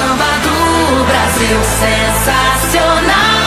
samba do Brasil sensacional.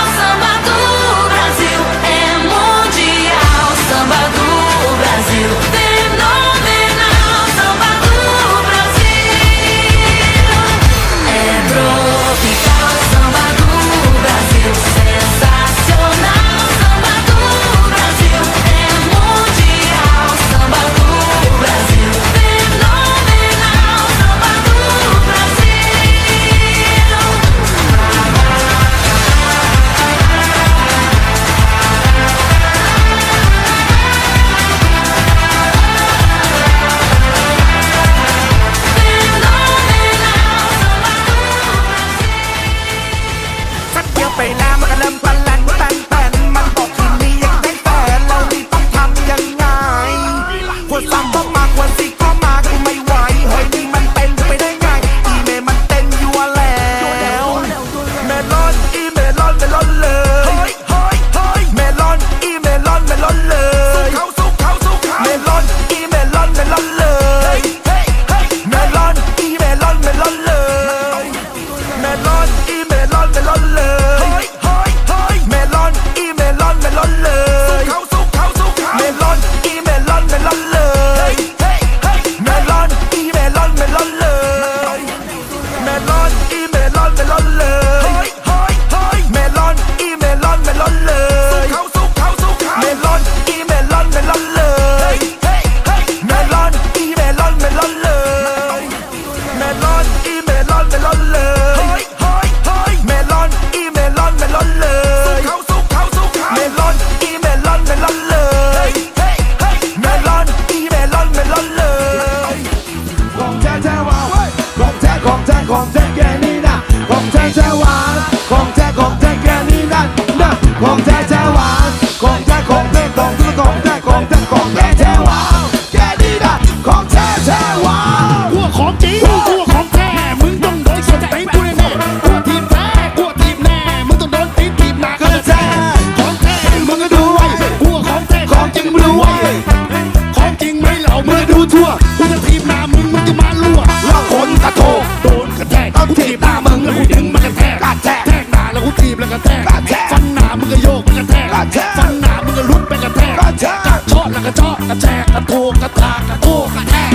กระเจาะกระแจกกระโทกกระตากกระโทกกระแทก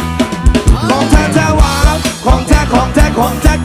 ของแท้แท้หวานของแท้ของแท้ของแท้